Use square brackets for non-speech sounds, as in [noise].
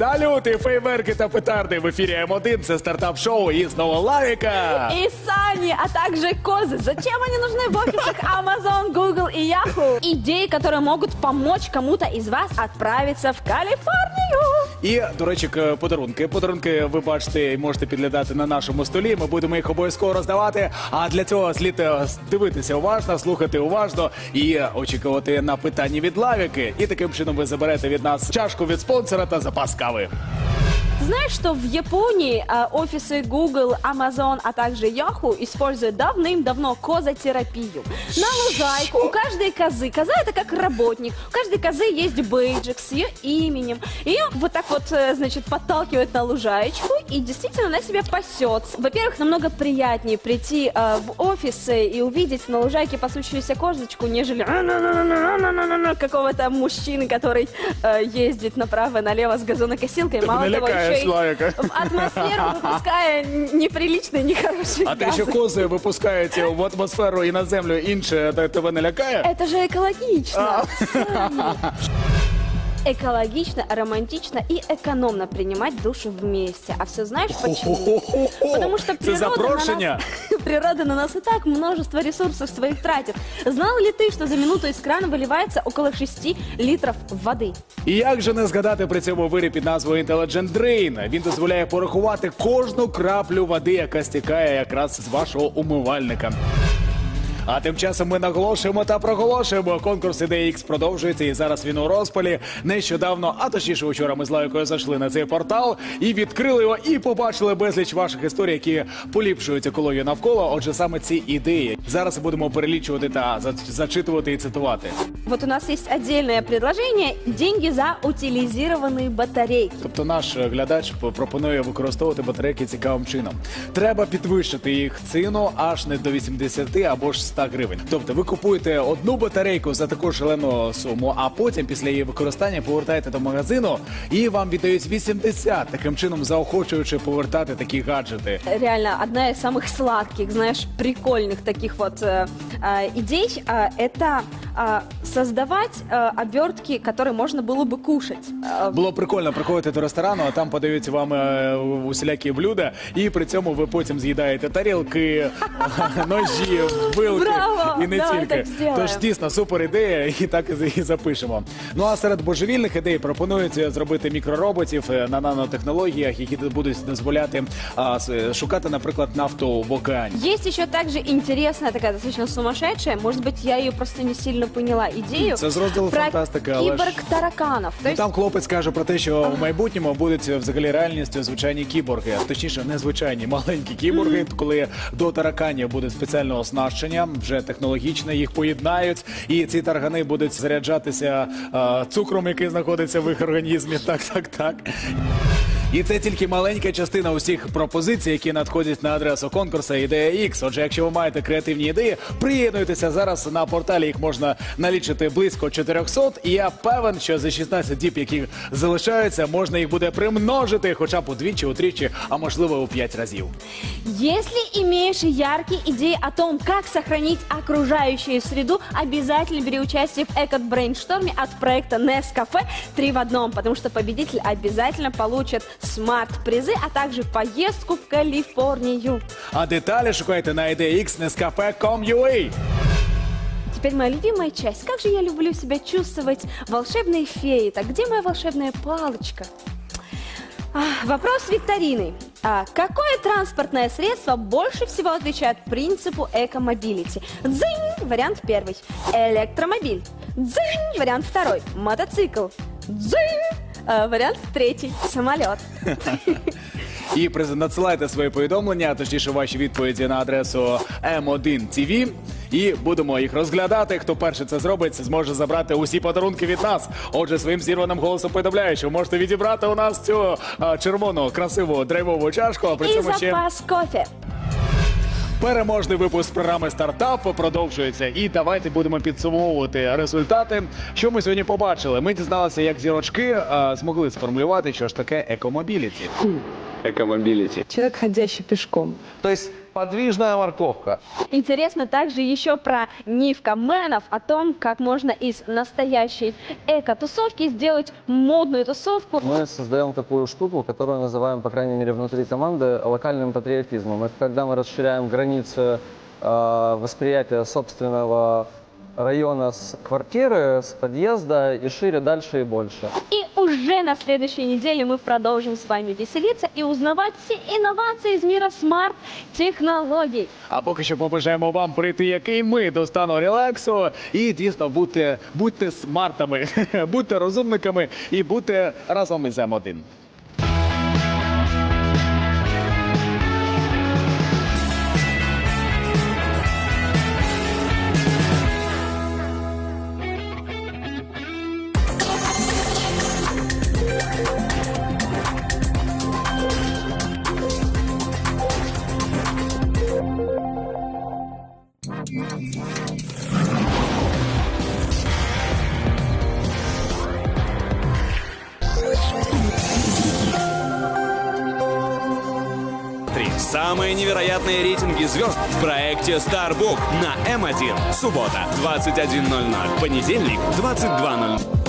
Салюти, фейверки та петарди в ефірі М1. Це стартап-шоу і знову лавіка. И сани, а также козы. Зачем они нужны в офисах Amazon, Google и Yahoo? Идеи, которые могут помочь кому-то из вас отправиться в Калифорнию. І, до речі, подарунки. Подарунки ви бачите і можете підглядати на нашому столі. Ми будемо їх обов'язково роздавати. А для цього слід е, дивитися уважно, слухати уважно і очікувати на питання від лавіки. І таким чином ви заберете від нас чашку від спонсора та запас кави. Знаешь, что в Японии а, офисы Google, Amazon, а также Yahoo используют давным-давно козотерапию? На лужайку у каждой козы, коза это как работник, у каждой козы есть бейджик с ее именем. Ее вот так вот, э, значит, подталкивают на лужаечку, и действительно она себя пасет. Во-первых, намного приятнее прийти э, в офис э, и увидеть на лужайке пасущуюся козочку, нежели какого-то мужчины, который э, ездит направо и налево с газонокосилкой. Мало того, еще и Славика. в атмосферу выпуская неприличный, нехороший А те, газ. що кози випускають в атмосферу і на землю інше, те- тебе не лякає? Это же экологично. Сами. Экологично, романтично и экономно принимать душу вместе. А все знаешь почему? Потому что Це природа на, запрошення. [laughs] нас, природа на нас и так множество ресурсов своих тратит. Знал ли ты, что за минуту из крана выливается около 6 литров воды? І як же не згадати при цьому виріб під назвою Intelligent Drain? Він дозволяє порахувати кожну краплю води, яка стікає якраз з вашого умивальника. А тим часом ми наголошуємо та проголошуємо. Конкурс ідеї продовжується, і зараз він у розпалі. Нещодавно, а точніше, вчора ми з Лайкою зайшли на цей портал і відкрили його, і побачили безліч ваших історій, які поліпшують екологію навколо. Отже, саме ці ідеї зараз будемо перелічувати та зачитувати і цитувати. Вот у нас есть отдельное предложение – деньги за утилизированные батарейки. Тобто наш глядач пропонує використовувати батарейки цікавим чином. Треба підвищити їх ціну аж не до 80 або ж 100 гривень. Тобто ви купуєте одну батарейку за таку шалену суму, а потім після її використання повертаєте до магазину и вам віддають 80, таким чином заохочуючи повертати такі гаджети. реально одна из самых сладких, знаешь, прикольных таких вот э, э, идей э, это э, создавать э, обертки, которые можно было бы кушать. Э, Було прикольно приходити до ресторану, а там подають вам е, усілякі блюда, і при цьому ви потім з'їдаєте тарілки, [laughs] ножі, вилки Браво! і не Давай тільки. так зробимо. Тож дійсно супер ідея, і так і і запишемо. Ну а серед божевільних ідей пропонують зробити мікророботів е, на нанотехнологіях, які будуть дозволяти а, с- шукати, наприклад, нафту в океані. Есть еще также интересная такая достаточно сумасшедшая, может быть, я ее просто не сильно поняла идею. Це з розділу про фантастики, але ж-. То Ну, есть там хлопець каже про те, що в майбутньому будуть взагалі реальністю звичайні кіборги, точніше, не звичайні маленькі кіборги, коли до тараканів буде спеціальне оснащення, вже технологічно їх поєднають, і ці таргани будуть заряджатися е, цукром, який знаходиться в їх організмі. [laughs] Так, так, так. І це тільки маленька частина усіх пропозицій, які надходять на адресу конкурсу Ідея X. Отже, якщо ви маєте креативні ідеї, приєднуйтеся зараз на порталі. Їх можна налічити близько 400. І я певен, що за 16 діб, які залишаються, можна їх буде примножити, хоча б удвічі, утричі, а можливо у 5 разів. Если имеешь яркие идеи о том, как сохранить окружающую среду, обязательно бери участие в эко-брейншторме от проекта Nescafe 3 в одном, потому что победитель обязательно получит смарт-призы, а также поездку в Калифорнию. А деталі шукайте на ідея X nescafe.com.ua. Теперь моя любимая часть. Как же я люблю себя чувствовать волшебной феей. Так где моя волшебная палочка? А, вопрос викторины. А какое транспортное средство больше всего отвечает принципу эко-мобилити? Дзынь, вариант первый. Электромобиль. Дзынь, вариант второй. Мотоцикл. Дзынь, э, вариант третий. Самолет. І приз- надсилайте свої повідомлення, а точніше ваші відповіді на адресу M1TV. І будемо їх розглядати. Хто перший це зробить, зможе забрати усі подарунки від нас. Отже, своїм зірваним голосом повідомляю, що ви можете відібрати у нас цю а, червону, красиву драйвову чашку. А при цьому ще запас кофе. Переможний випуск програми стартап продовжується. І давайте будемо підсумовувати результати. Що ми сьогодні побачили? Ми дізналися, як зірочки а, змогли сформулювати, що ж таке екомобіліті. Экомобилити. Человек, ходящий пешком. То есть подвижная морковка. Интересно также еще про нивкоменов, о том, как можно из настоящей эко-тусовки сделать модную тусовку. Мы создаем такую штуку, которую называем, по крайней мере, внутри команды локальным патриотизмом. Это когда мы расширяем границы э, восприятия собственного района с квартиры, с подъезда и шире дальше и больше. И уже на следующей неделе мы продолжим с вами веселиться и узнавать все инновации из мира смарт-технологий. А поки що побажаємо вам прийти, який ми, до стану релаксу. І дійсно бути будьте смартами, [laughs] будьте розумниками і будьте разом із М1. Самые невероятные рейтинги звезд в проекте Starbook на М1. Суббота, 21.00. Понедельник, 22.00.